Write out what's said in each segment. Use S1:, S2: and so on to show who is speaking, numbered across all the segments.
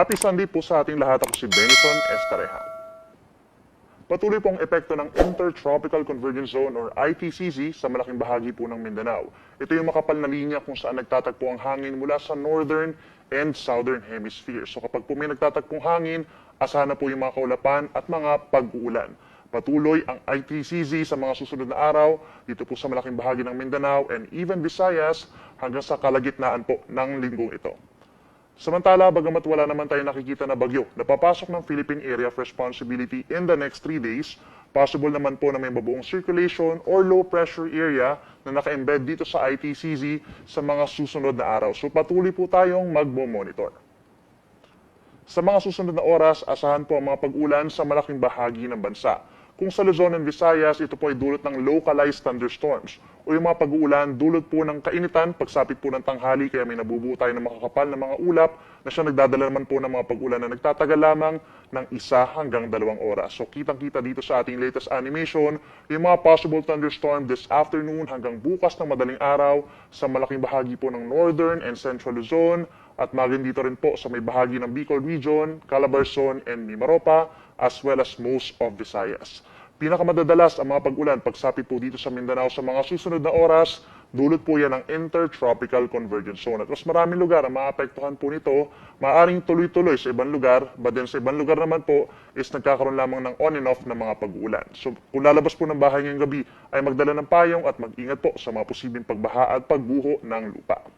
S1: Happy Sunday po sa ating lahat. Ako si Benison Estareja. Patuloy pong epekto ng Intertropical Convergence Zone or ITCZ sa malaking bahagi po ng Mindanao. Ito yung makapal na linya kung saan nagtatagpo ang hangin mula sa northern and southern hemisphere. So kapag po may nagtatagpong hangin, asahan na po yung mga kaulapan at mga pag-uulan. Patuloy ang ITCZ sa mga susunod na araw dito po sa malaking bahagi ng Mindanao and even Visayas hanggang sa kalagitnaan po ng linggong ito. Samantala, bagamat wala naman tayo nakikita na bagyo na papasok ng Philippine Area of Responsibility in the next 3 days, possible naman po na may mabuong circulation or low pressure area na naka-embed dito sa ITCZ sa mga susunod na araw. So patuloy po tayong magmo-monitor. Sa mga susunod na oras, asahan po ang mga pag-ulan sa malaking bahagi ng bansa. Kung sa Luzon and Visayas, ito po ay dulot ng localized thunderstorms o yung mga pag-uulan dulot po ng kainitan, pagsapit po ng tanghali, kaya may nabubuo tayo ng makakapal na mga ulap na siya nagdadala naman po ng mga pag-ulan na nagtatagal lamang ng isa hanggang dalawang oras. So kitang-kita dito sa ating latest animation, yung mga possible thunderstorm this afternoon hanggang bukas ng madaling araw sa malaking bahagi po ng northern and central Luzon at maging dito rin po sa may bahagi ng Bicol Region, Calabarzon, and Mimaropa, as well as most of Visayas. Pinakamadadalas ang mga pag-ulan pagsapit po dito sa Mindanao sa mga susunod na oras, dulot po yan ng Intertropical Convergence Zone. At mas maraming lugar ang maapektuhan po nito, maaring tuloy-tuloy sa ibang lugar, but then sa ibang lugar naman po is nagkakaroon lamang ng on and off na mga pag-uulan. So kung lalabas po ng bahay ngayong gabi, ay magdala ng payong at mag-ingat po sa mga posibleng pagbaha at pagbuho ng lupa.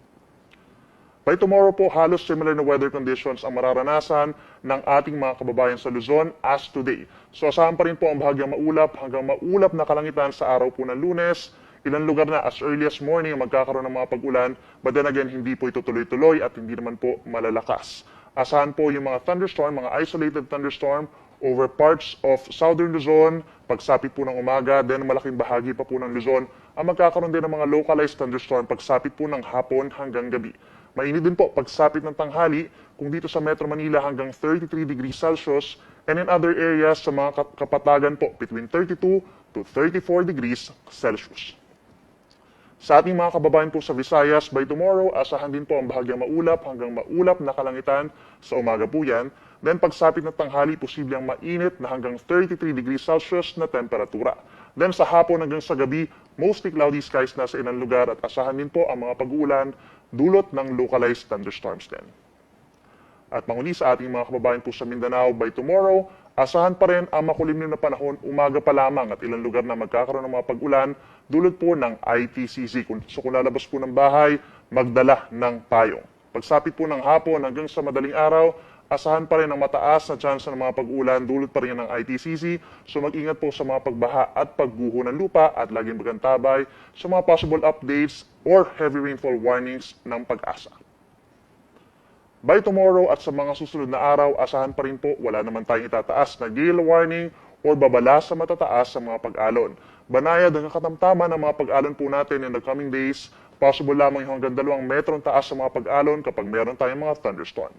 S1: By tomorrow po, halos similar na weather conditions ang mararanasan ng ating mga kababayan sa Luzon as today. So asahan pa rin po ang bahagyang maulap hanggang maulap na kalangitan sa araw po ng lunes. Ilang lugar na as early as morning magkakaroon ng mga pag-ulan, but then again, hindi po ito tuloy-tuloy at hindi naman po malalakas. Asahan po yung mga thunderstorm, mga isolated thunderstorm over parts of southern Luzon, pagsapit po ng umaga, then malaking bahagi pa po ng Luzon, ang magkakaroon din ng mga localized thunderstorm pagsapit po ng hapon hanggang gabi. Mainit din po pagsapit ng tanghali kung dito sa Metro Manila hanggang 33 degrees Celsius and in other areas sa mga kap- kapatagan po between 32 to 34 degrees Celsius. Sa ating mga kababayan po sa Visayas, by tomorrow, asahan din po ang bahagyang maulap hanggang maulap na kalangitan sa umaga po yan. Then pagsapit ng tanghali, posible ang mainit na hanggang 33 degrees Celsius na temperatura. Then sa hapon hanggang sa gabi, mostly cloudy skies na sa ilang lugar at asahan din po ang mga pag-uulan dulot ng localized thunderstorms din. At manguli sa ating mga kababayan po sa Mindanao, by tomorrow, asahan pa rin ang makulimlim na panahon, umaga pa lamang at ilang lugar na magkakaroon ng mga pag-ulan, dulot po ng. Kung- So kung lalabas po ng bahay, magdala ng payong. Pagsapit po ng hapon hanggang sa madaling araw, asahan pa rin ang mataas na chance ng mga pag-ulan, dulot pa rin ng ITCZ. So mag-ingat po sa mga pagbaha at pagguho ng lupa at laging magantabay sa mga possible updates or heavy rainfall warnings ng pag-asa. By tomorrow at sa mga susunod na araw, asahan pa rin po wala naman tayong itataas na gale warning or babala sa matataas sa mga pag-alon. Banayad ang katamtaman ng mga pag-alon po natin in the coming days. Possible lamang hanggang dalawang metro ang taas sa mga pag-alon kapag meron tayong mga thunderstorm.